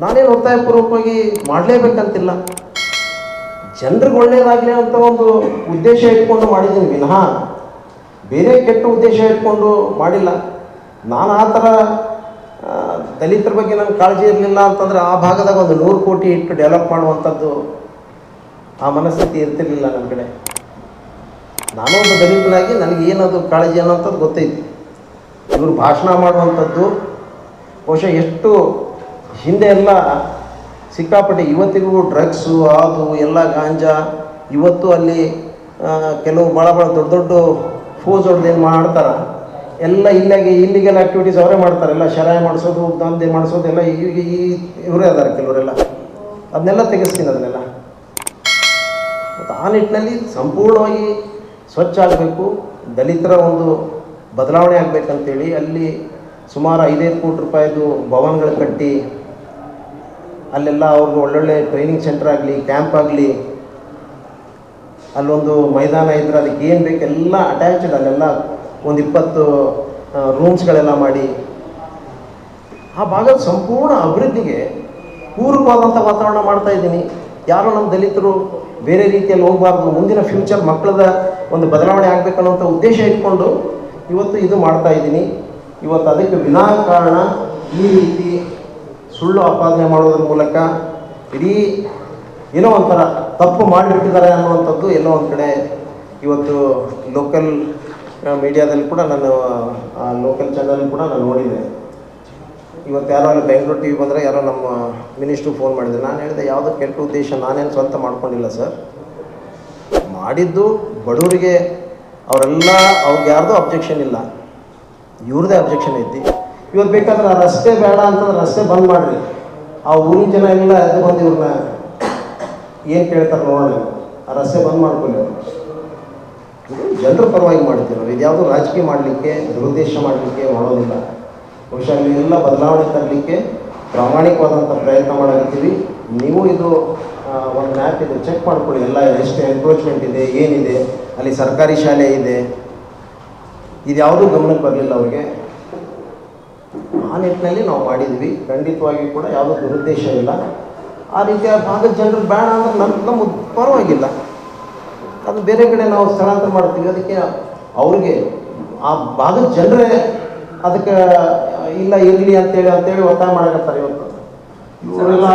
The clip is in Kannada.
ನಾನೇನು ಒತ್ತಾಯಪೂರ್ವಕವಾಗಿ ಮಾಡಲೇಬೇಕಂತಿಲ್ಲ. ಜನರಿಗೆ ಒಳ್ಳೆಯದಾಗಲಿ ಅಂತ ಒಂದು ಉದ್ದೇಶ ಇಟ್ಕೊಂಡು ಮಾಡಿದ್ದೀನಿ ವಿನಃ. ಬೇರೆ ಕೆಟ್ಟ ಉದ್ದೇಶ ಇಟ್ಕೊಂಡು ಮಾಡಿಲ್ಲ. ನಾನು ಆ ಥರ ದಲಿತರ ಬಗ್ಗೆ ನನಗೆ ಕಾಳಜಿ ಇರಲಿಲ್ಲ ಅಂತಂದರೆ ಆ ಭಾಗದಾಗ ಒಂದು ನೂರು ಕೋಟಿ ಇಟ್ಟು ಡೆವಲಪ್ ಮಾಡುವಂಥದ್ದು ಆ ಮನಸ್ಥಿತಿ ಇರ್ತಿರ್ಲಿಲ್ಲ ನನ್ನ ಕಡೆ. ನಾನು ಒಂದು ದಲಿತನಾಗಿ ನನಗೆ ಏನದು ಕಾಳಜಿ ಅನ್ನೋಂಥದ್ದು ಗೊತ್ತೈತಿ. ಇವರು ಭಾಷಣ ಮಾಡುವಂಥದ್ದು ಬಹುಶಃ ಎಷ್ಟು ಹಿಂದೆ ಎಲ್ಲ ಸಿಕ್ಕಾಪಟ್ಟೆ ಇವತ್ತಿಗೂ ಡ್ರಗ್ಸು ಅದು, ಎಲ್ಲ ಗಾಂಜಾ, ಇವತ್ತು ಅಲ್ಲಿ ಕೆಲವು ಭಾಳ ಭಾಳ ದೊಡ್ಡ ದೊಡ್ಡ ಫೋಸ್ ಏನು ಮಾಡ್ತಾರೆ? ಎಲ್ಲ ಇಲ್ಲಿಗೆ, ಇಲ್ಲಿಗೆಲ್ಲ ಆ್ಯಕ್ಟಿವಿಟೀಸ್ ಅವರೇ ಮಾಡ್ತಾರೆ. ಎಲ್ಲ ಶರಾಯ ಮಾಡಿಸೋದು, ದಂಧೆ ಮಾಡಿಸೋದು, ಎಲ್ಲ ಈಗ ಈ ಇವರೇ ಅದಾರೆ ಕೆಲವರೆಲ್ಲ. ಅದನ್ನೆಲ್ಲ ತೆಗೆಸ್ತೀನಿ ಅದನ್ನೆಲ್ಲ ಮತ್ತು ಆ ನಿಟ್ಟಿನಲ್ಲಿ ಸಂಪೂರ್ಣವಾಗಿ ಸ್ವಚ್ಛ ಆಗಬೇಕು. ದಲಿತರ ಒಂದು ಬದಲಾವಣೆ ಆಗಬೇಕಂತೇಳಿ ಅಲ್ಲಿ ಸುಮಾರು ಐದೈದು ಕೋಟಿ ರೂಪಾಯಿದು ಭವನಗಳು ಕಟ್ಟಿ, ಅಲ್ಲೆಲ್ಲ ಅವ್ರಿಗೆ ಒಳ್ಳೊಳ್ಳೆ ಟ್ರೈನಿಂಗ್ ಸೆಂಟರ್ ಆಗಲಿ ಕ್ಯಾಂಪ್ ಆಗಲಿ, ಅಲ್ಲೊಂದು ಮೈದಾನ ಇದ್ರೆ ಅದಕ್ಕೆ ಏನು ಬೇಕು, ಎಲ್ಲ ಅಟ್ಯಾಚ್ಡ್ ಅಲ್ಲೆಲ್ಲ ಒಂದು ಇಪ್ಪತ್ತು ರೂಮ್ಸ್ಗಳೆಲ್ಲ ಮಾಡಿ. ಆ ಭಾಗದ ಸಂಪೂರ್ಣ ಅಭಿವೃದ್ಧಿಗೆ ಪೂರಕವಾದಂಥ ವಾತಾವರಣ ಮಾಡ್ತಾ ಇದ್ದೀನಿ. ಯಾರು ನಮ್ಮ ದಲಿತರು ಬೇರೆ ರೀತಿಯಲ್ಲಿ ಹೋಗಬಾರ್ದು, ಮುಂದಿನ ಫ್ಯೂಚರ್ ಮಕ್ಕಳದ ಒಂದು ಬದಲಾವಣೆ ಆಗಬೇಕನ್ನುವಂಥ ಉದ್ದೇಶ ಇಟ್ಕೊಂಡು ಇವತ್ತು ಇದು ಮಾಡ್ತಾ ಇದ್ದೀನಿ. ಇವತ್ತು ಅದಕ್ಕೆ ವಿನಾಕಾರಣ ಈ ರೀತಿ ಸುಳ್ಳು ಆಪಾದನೆ ಮಾಡೋದ್ರ ಮೂಲಕ ಇಡೀ ಏನೋ ಒಂಥರ ತಪ್ಪು ಮಾಡಿಬಿಟ್ಟಿದ್ದಾರೆ ಅನ್ನುವಂಥದ್ದು ಎಲ್ಲೋ ಒಂದು ಕಡೆ ಇವತ್ತು ಲೋಕಲ್ ಮೀಡಿಯಾದಲ್ಲಿ ಕೂಡ ನಾನು, ಆ ಲೋಕಲ್ ಚಾನಲ್ ಕೂಡ ನಾನು ನೋಡಿದೆ. ಇವತ್ತು ಯಾರೋ ಅಲ್ಲಿ ಬೆಂಗಳೂರು ಟಿ ವಿ ಬಂದರೆ ಯಾರೋ ನಮ್ಮ ಮಿನಿಸ್ಟ್ರು ಫೋನ್ ಮಾಡಿದ್ರು. ನಾನು ಹೇಳಿದೆ, ಯಾವುದೋ ಕೆಟ್ಟ ಉದ್ದೇಶ ನಾನೇನು ಸ್ವಂತ ಮಾಡ್ಕೊಂಡಿಲ್ಲ ಸರ್. ಮಾಡಿದ್ದು ಬಡವರಿಗೆ ಅವರೆಲ್ಲ, ಅವ್ರಿಗೆ ಯಾರ್ದೂ ಅಬ್ಜೆಕ್ಷನ್ ಇಲ್ಲ. ಇವ್ರದ್ದೇ ಅಬ್ಜೆಕ್ಷನ್ ಐತಿ. ಇವತ್ತು ಬೇಕಾದ್ರೆ ರಸ್ತೆ ಬೇಡ ಅಂತಂದ್ರೆ ರಸ್ತೆ ಬಂದ್ ಮಾಡಿರಿ. ಆ ಊರಿನ ಜನ ಎಲ್ಲ ಎದ್ದು ಬಂದು ಇವ್ರನ್ನ ಏನು ಕೇಳ್ತಾರೆ ನೋಡೋಣ ಆ ರಸ್ತೆ ಬಂದ್ ಮಾಡ್ಕೊಳ್ಳಿ. ಇದು ಜನರ ಪರವಾಗಿ ಮಾಡ್ತೀವಿ ನಾವು. ಇದ್ಯಾವುದು ರಾಜಕೀಯ ಮಾಡಲಿಕ್ಕೆ, ದುರುದ್ದೇಶ ಮಾಡಲಿಕ್ಕೆ ಮಾಡೋದಿಲ್ಲ. ಬಹುಶಃ ಎಲ್ಲ ಬದಲಾವಣೆ ತರಲಿಕ್ಕೆ ಪ್ರಾಮಾಣಿಕವಾದಂಥ ಪ್ರಯತ್ನ ಮಾಡಕತ್ತೀವಿ. ನೀವು ಇದು ಒಂದು ಮ್ಯಾಪ್ ಇದು ಚೆಕ್ ಮಾಡ್ಕೊಳ್ಳಿ. ಎಲ್ಲ ಎಷ್ಟು ಎನ್ಕ್ರೋಚ್ಮೆಂಟ್ ಇದೆ, ಏನಿದೆ? ಅಲ್ಲಿ ಸರ್ಕಾರಿ ಶಾಲೆ ಇದೆ ಇದ್ಯಾವುದೂ ಗಮನಕ್ಕೆ ಬರಲಿಲ್ಲ ಅವ್ರಿಗೆ. ಆ ನಿಟ್ಟಿನಲ್ಲಿ ನಾವು ಮಾಡಿದ್ವಿ. ಖಂಡಿತವಾಗಿ ಕೂಡ ಯಾವುದೂ ದುರುದ್ದೇಶ ಇಲ್ಲ. ಆ ರೀತಿಯ ಭಾಗದ ಜನರು ಬೇಡ ಅಂದ್ರೆ ನಮ್ಮ ನಮ್ಮ ಪರವಾಗಿಲ್ಲ. ಅದು ಬೇರೆ ಕಡೆ ನಾವು ಸ್ಥಳಾಂತರ ಮಾಡ್ತೀವಿ ಅದಕ್ಕೆ ಅವ್ರಿಗೆ ಆ ಭಾಗದ ಜನರೇ ಅದಕ್ಕೆ, ಇಲ್ಲ, ಇರಲಿ ಅಂತೇಳಿ ಅಂತೇಳಿ ಒತ್ತಾಯ ಮಾಡಕತ್ತಾರೆ ಇವತ್ತು. ಇವರೆಲ್ಲ